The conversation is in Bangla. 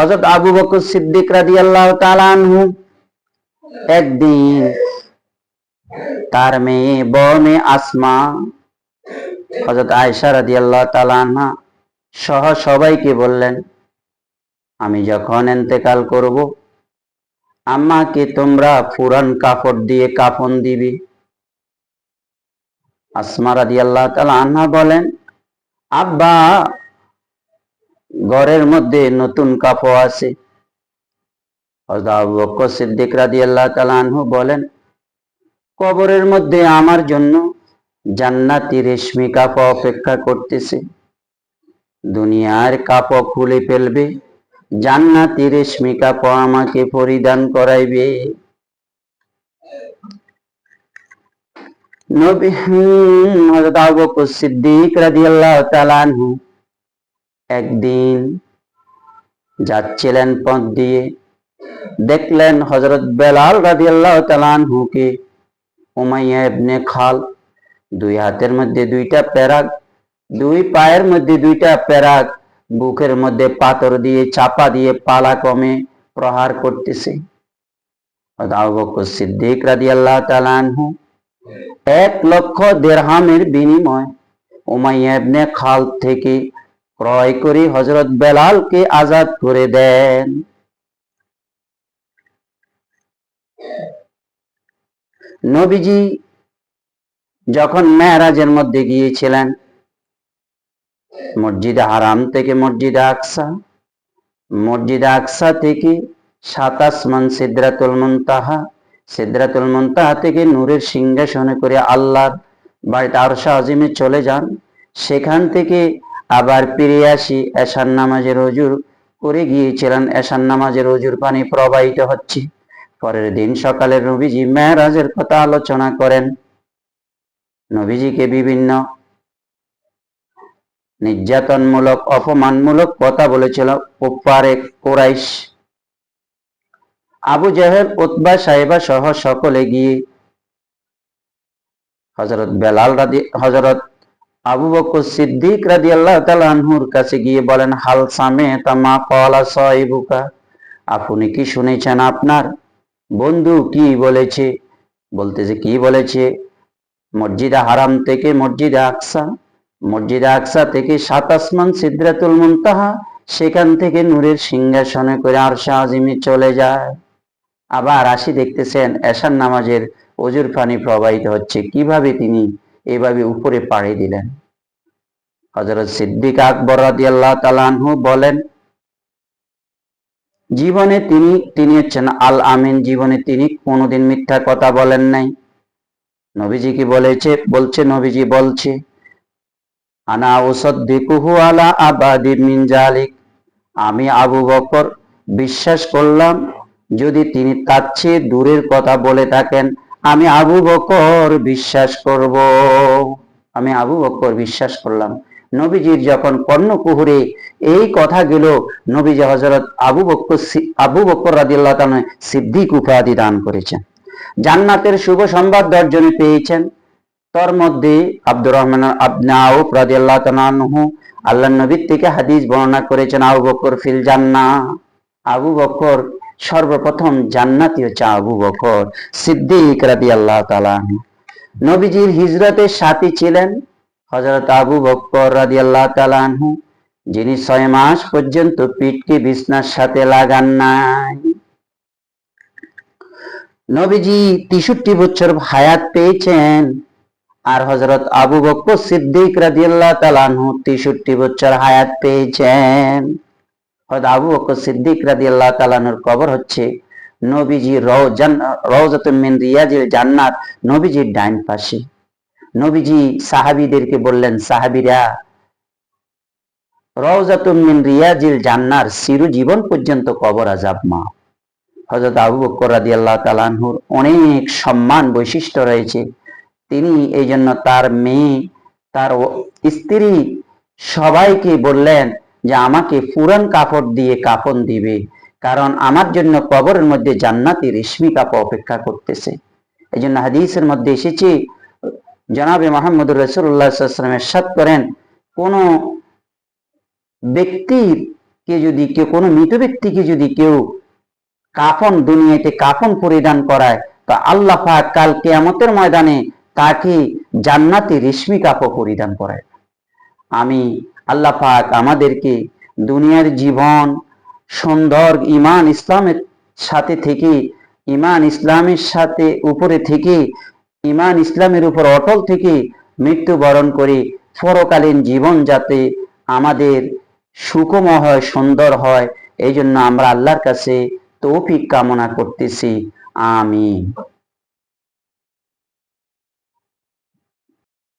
হজরত আবু বকর সিদ্দিক রাদিয়াল্লাহু তাআলা আনহু একদিন তার মেয়ে মেয়ে আসমা হজরত আয়েশা রাদিয়াল্লাহু তাআলা আনহা সহ সবাইকে বললেন, আমি যখন এন্তেকাল করব আম্মাকে তোমরা ফুরান কাপড় দিয়ে কাফন দিবি। আসমা রাজি আল্লাহ তালা আনহা বলেন, আব্বা ঘরের মধ্যে নতুন কাপড় আছে। সিদ্দিক তাআলা আনহু বলেন, কবরের মধ্যে আমার জন্য জান্নাতি রেশমি কাপড় অপেক্ষা করতেছে। দুনিয়ার কাপড় খুলে ফেলবে, জান্নাতি রেশমি কাপড় আমাকে পরিধান করাইবে। নবী আবু বকর সিদ্দিক রাদিয়াল্লাহু তাআলা একদিন যাচ্ছিলেন পথ দিয়ে, দেখলেন হযরত বেলাল রাদিয়াল্লাহু তাআলা আনহুকে উমাইয়া ইবনে খাল, দুই হাতের মধ্যে দুইটা প্যারাক দুই পায়ের মধ্যে দুইটা প্যারাক বুকের মধ্যে পাথর দিয়ে চাপা দিয়ে পালা কমে প্রহার করতেছে। হযরত আবু বকর সিদ্দিক রাদিয়াল্লাহু তাআলা আনহু এক লক্ষ দেড়হামের বিনিময় উমাইয়া ইবনে খাল থেকে ক্রয় করে হজরত বেলালকে আজাদ করে দেন। নবীজি যখন মেহরাজের মধ্যে গিয়েছিলেন, মসজিদে হারাম থেকে মসজিদে আকসা মসজিদে আকসা থেকে সাতাশ মান সিদ্রাতুল মুনতাহা সিদ্রাতুল মুনতাহা থেকে নূরের সিংহাসনে করে আল্লাহর বাড়িতে আরশা আজিমে চলে যান। সেখান থেকে আবার ফিরে আসি, এশার নামাজের অজুর করে গিয়েছিলেন এশার নামাজের অজুর পানি প্রবাহিত হচ্ছে। পরের দিন সকালে নবীজি মেহরাজের কথা আলোচনা করেন। নবীজিকে বিভিন্ন নির্যাতনমূলক, অপমানমূলক কথা বলেছিল কুফারে কোরাইশ। আবু জাহেল, উতবা সাহেবা সহ সকলে গিয়ে হজরত বেলাল রাদি হজরত আবু বকর সিদ্দিক রাদিয়াল্লাহু তাআলা আনহুর কাছে গিয়ে বলেন, হাল সামে তামা কলা সাহিবুকা? আপনি কি শুনেছেন আপনার? বন্ধু, কি বলেছে? বলতেছে, কি বলেছে? মসজিদা হারাম থেকে মসজিদে আকসা মসজিদে আকসা থেকে সাত আসমান সিদ্রাতুল মুনতাহা, সেখান থেকে নূরের সিংহাসনে করে আরশা আজিমে চলে যায়। আবার আসি দেখতেছেন, এশার নামাজের অজুর পানি প্রবাহিত হচ্ছে। কীভাবে তিনি এভাবে উপরে পাড়ি দিলেন। হজরত সিদ্দিক আকবর রাদিয়াল্লাহু তাআলা আনহু বলেন, জীবনে তিনি তিনি হচ্ছেন আল আমিন জীবনে তিনি কোনোদিন মিথ্যা কথা বলেন নাই। নবীজি কি বলেছে? বলছে, নবীজি বলছে, আনা উসাদ্দিকুহু আলা আবাদি মিন জালিক। আমি আবু বকর বিশ্বাস করলাম, যদি তিনি তার চেয়ে দূরের কথা বলে থাকেন আমি আবু বকর বিশ্বাস করব। আমি আবু বকর বিশ্বাস করলাম। নবীজির যখন কর্ণকুহুরে এই কথাগুলো নবীজি হজরত আবু বকর আবু বকর রাদিয়াল্লাহু তাআলা সিদ্দিক উপাধি দান করেছেন। জান্নাতের শুভ সংবাদ দর্জনে পেয়েছেন। তার মধ্যে আব্দুর রহমান আবনা আউফ রাদিয়াল্লাহু তাআলা আল্লাহ নবীর থেকে হাদিস বর্ণনা করেছেন, আবু বকর ফিল জান্না আবু বকর সর্বপ্রথম জান্নাতি হচ্ছে আবু বকর সিদ্দিক রাদিয়াল্লাহু তাআলা আনহু। নবীজির হিজরতের সাথী ছিলেন হযরত আবু বকর রাদিয়াল্লাহু তাআলা আনহু, যিনি ছয় মাস পর্যন্ত পিঠকে বিছনার সাথে লাগান নাই। নবীজি তেষট্টি বছর হায়াত পেয়েছেন আর হজরত আবু বকর সিদ্দিক রাদিয়াল্লাহু তাআলা আনহু তেষট্টি বছর হায়াত পেয়েছেন। হয়তো আবু বকর সিদ্দিক আনহুর কবর হচ্ছে নবীজি রিয়াজিল জান্নাত, নবীজির ডাইন পাশে। নবীজি সাহাবীদেরকে বললেন, সাহাবীরা রিয়াজিল জান্নার জীবন পর্যন্ত কবর আজাব মা। হযরত আবু বকর রাদিয়াল্লাহু তাআলা আনহুর অনেক সম্মান বৈশিষ্ট্য রয়েছে। তিনি এই জন্য তার মেয়ে, তার স্ত্রী সবাইকে বললেন যে আমাকে পুরান কাপড় দিয়ে কাফন দিবে, কারণ আমার জন্য কবরের মধ্যে জান্নাতি রেশমি কাপড় অপেক্ষা করতেছে। এই জন্য হাদিসের মধ্যে এসেছে, জনাবে মোহাম্মদ রসুল্লাহ সাল্লাম এরশাদ করেন, কোন ব্যক্তির কে যদি কেউ, কোনো মৃত ব্যক্তিকে যদি কেউ কাফন, দুনিয়াতে কাফন পরিধান করায়, তো আল্লাহ কাল কেয়ামতের ময়দানে তাকে জান্নাতে রেশমি কাপড় পরিধান করায়। আমি আল্লাহ পাক আমাদেরকে দুনিয়ার জীবন, সুন্দর ইমান ইসলামের সাথে থেকে ইমান ইসলামের সাথে উপরে থেকে ইমান ইসলামের উপর অটল থেকে মৃত্যুবরণ করে পরকালীন জীবন যাতে আমাদের সুকম হয়, সুন্দর হয়। এই জন্য আমরা আল্লাহর কাছে তৌফিক কামনা করতেছি। আমিন।